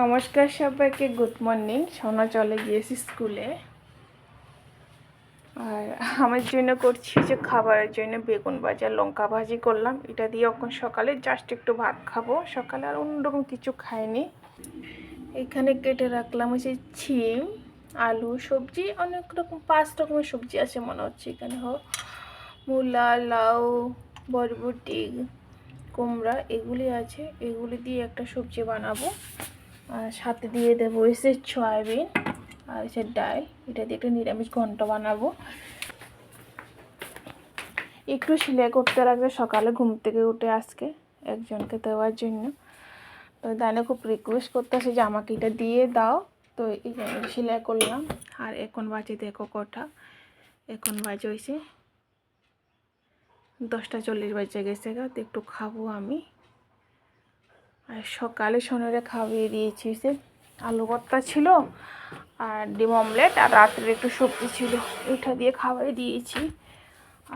নমস্কার সবাইকে good morning সোনা চলে গিয়েছি স্কুলে আর আমার জন্য করছি যে খাবারের জন্য বেগুন ভাজা, লঙ্কা ভাজি করলাম। এটা দিয়ে এখন সকালে জাস্ট একটু ভাত খাব। সকালে আর অন্যরকম কিছু খাইনি। এখানে কেটে রাখলাম হচ্ছে ছিম, আলু, সবজি, অনেক রকম, পাঁচ রকমের সবজি আছে মনে হচ্ছে এখানে। হোক মূলা, লাউ, বরবটি, কুমড়া, এগুলি আছে। এগুলি দিয়ে একটা সবজি বানাবো। আর সাথে দিয়ে দেবো এসে সয়াবিন আর এসে ডাল। এটা দিয়ে একটা নিরামিষ ঘন্ট বানাবো। একটু সেলাই করতে রাখবে সকালে ঘুম থেকে উঠে আজকে একজনকে দেওয়ার জন্য। তো দানে খুব রিকোয়েস্ট করতেছে যে আমাকে এটা দিয়ে দাও। তো এই সেলাই করলাম। আর এখন বাজে দেখো কটা। এখন বাজে হয়েছে দশটা চল্লিশ বাজে গেছে গা, তো একটু খাব আমি। আর সকালে সোনারে খাইয়ে দিয়েছি সে আলু ভর্তা ছিল আর ডিম অমলেট, আর রাত্রে একটু সবজি ছিল এটা দিয়ে খাওয়াই দিয়েছি।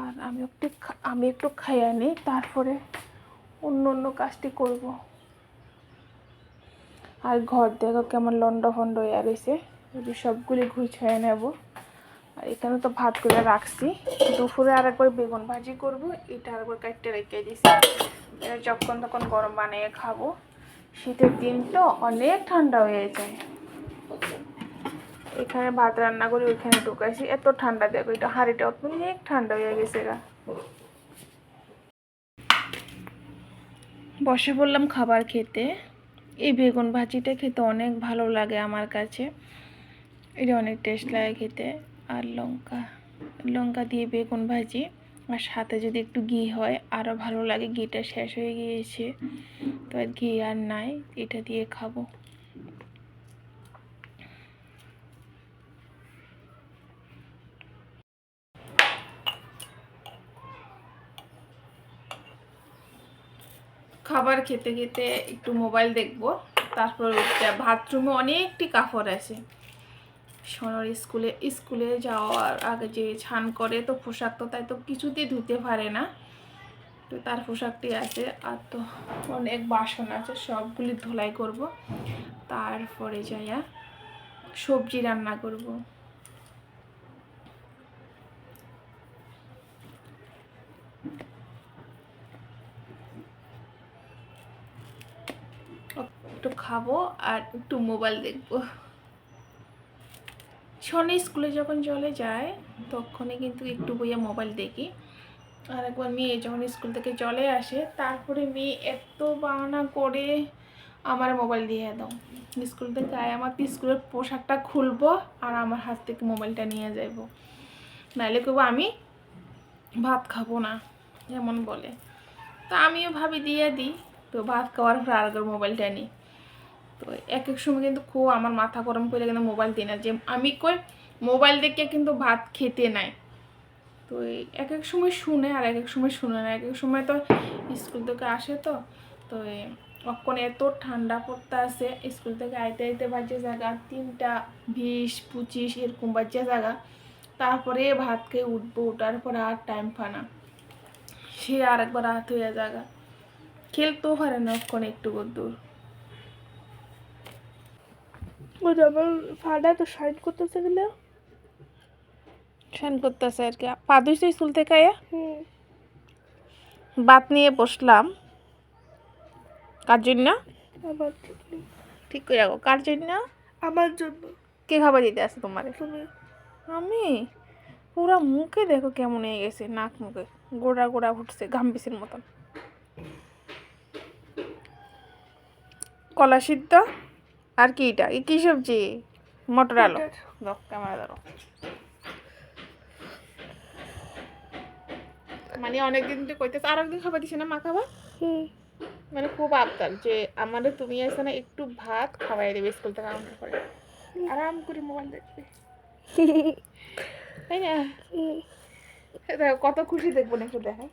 আর আমি একটু আমি একটু খাইয়ে নিই, তারপরে অন্য অন্য কাজটি করব। আর ঘর দেখো কেমন লন্ড ফন্ড হয়ে রয়েছে যদি সবগুলি গুছিয়ে নেব। আর এখানে তো ভাত করে রাখছি, দুপুরে আর একবার বেগুন ভাজি করব, এটা আর একবার কাটতে রেখে দিছি। যখন তখন গরম বানিয়ে খাব। শীতের দিন তো অনেক ঠান্ডা হয়ে যায়। এখানে ভাত রান্না করি, ওইখানে ঢুকাইছি। এত ঠান্ডা, দেখো এটা হাঁড়িটা অনেক ঠান্ডা হয়ে গেছে গা। বসে বললাম খাবার খেতে। এই বেগুন ভাজিটা খেতে অনেক ভালো লাগে আমার কাছে। এটা অনেক টেস্ট লাগে খেতে। আর লঙ্কা লঙ্কা দিয়ে বেগুন ভাজি। আর সাথে যদি একটু ঘি হয় আরও ভালো লাগে। ঘিটা শেষ হয়ে গিয়েছে। তো আর ঘি আর নাই, এটা দিয়ে খাব। খাবার খেতে খেতে একটু মোবাইল দেখব। তারপর বাথরুমে অনেকটি কাপড় আছে। সোনার স্কুলে স্কুলে যাওয়ার আগে যে ছান করে, তো পোশাক তো তাই তো কিছুতেই ধুতে পারে না। তো তার পোশাকটি আছে, আর তো অনেক বাসন আছে, সবগুলি ধুলাই করব। তারপরে যাইয়া সবজি রান্না করব। একটু খাব আর একটু মোবাইল দেখব। শনি স্কুলে যখন চলে যায়, তখনই কিন্তু একটু বইয়া মোবাইল দেখি। আর একবার মেয়ে যখন স্কুল থেকে চলে আসে, তারপরে মেয়ে এত বাহানা করে আমার মোবাইল দিয়ে দাও। স্কুল থেকে আয়, আমার স্কুলের পোশাকটা খুলবো আর আমার হাত থেকে মোবাইলটা নিয়ে যাইব। নাহলে কেউ আমি ভাত খাব না, এমন বলে। তো আমিও ভাবি দিয়ে দিই, তো ভাত খাওয়ার পর আর মোবাইলটা নিই। তো এক এক সময় কিন্তু খুব আমার মাথা গরম করে কিন্তু মোবাইল দিই না। যে আমি কই মোবাইল দেখে কিন্তু ভাত খেতে নাই। তো এক এক সময় শুনে আর এক এক সময় শুনে না। এক এক সময় তো স্কুল থেকে আসে তো। তো কখন এত ঠান্ডা পড়তে আসে স্কুল থেকে আইতে আইতে বাজে জায়গা তিনটা বিশ, পঁচিশ এরকম বাজে জায়গা। তারপরে ভাত খেয়ে উঠবো, ওঠার পরে আর টাইম পানা সে আর একবার রাত হয়ে জায়গা খেলতেও পারে না কখন একটু দূর। ও যেমন ফাটা তো সাইড করতেছে গেলে। ফ্যান করতেছে আর কি। পা ধুইছে স্কুল থেকে আয়া। হুম। বাত নিয়ে বসলাম। কার জন্য? আমার ঠিক করে রাখো। কার জন্য? আমার জন্য। কে খাবার দিতে আসে তোমার? তুমি। আমি? পুরা মুখে দেখো কেমন হয়ে গেছে নাক মুখে। গোড়া গোড়া উঠছে গাম্বিসের মতন। কলা সিদ্ধ? আর কি এটা? কি সবজি? মটর আলু। দাও ক্যামেরা ধরো মানে অনেকদিন তো কইতেছে আর একদিন খাবার দিছে না মা খাবার? হুম। মানে খুব আবদার যে আমাদের তুমি এসে না একটু ভাত খাওয়াই দেবে স্কুল থেকে আরাম করে। আরাম করে মোবাইল দেখবে। তাই না? কত খুশি দেখব না একটু দেখো